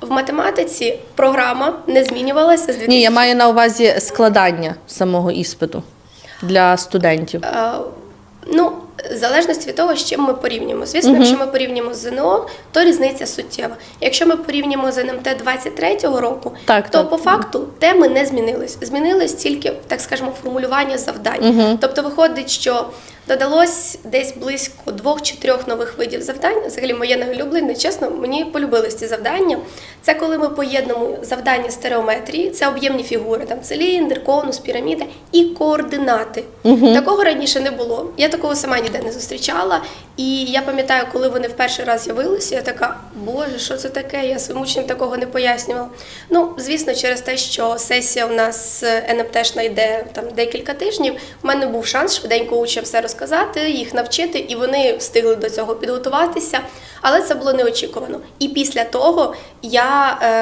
В математиці програма не змінювалася з 2000 Ні, я маю на увазі складання самого іспиту для студентів. Е, Ну, в залежності від того, з чим ми порівнюємо. Звісно, якщо ми порівнюємо з ЗНО, то різниця суттєва. Якщо ми порівнюємо з НМТ 23-го року, Так, то так. по факту теми не змінились. Змінилось тільки, так скажемо, формулювання завдань. Тобто виходить, що додалось десь близько двох чи трьох нових видів завдань. Взагалі, моє найулюблене, чесно, мені полюбились ці завдання. Це коли ми поєднуємо завдання стереометрії, це об'ємні фігури, там циліндр, конус, піраміда і координати. Такого раніше не було. Я такого сама ніде не зустрічала. І я пам'ятаю, коли вони в перший раз з'явилися, я така, боже, що це таке? Я своїм учням такого не пояснювала. Ну, звісно, через те, що сесія у нас е, НМТшна йде там декілька тижнів. У мене був шанс швиденько учням все розказати, їх навчити, і вони встигли до цього підготуватися. Але це було неочікувано. І після того я. Е,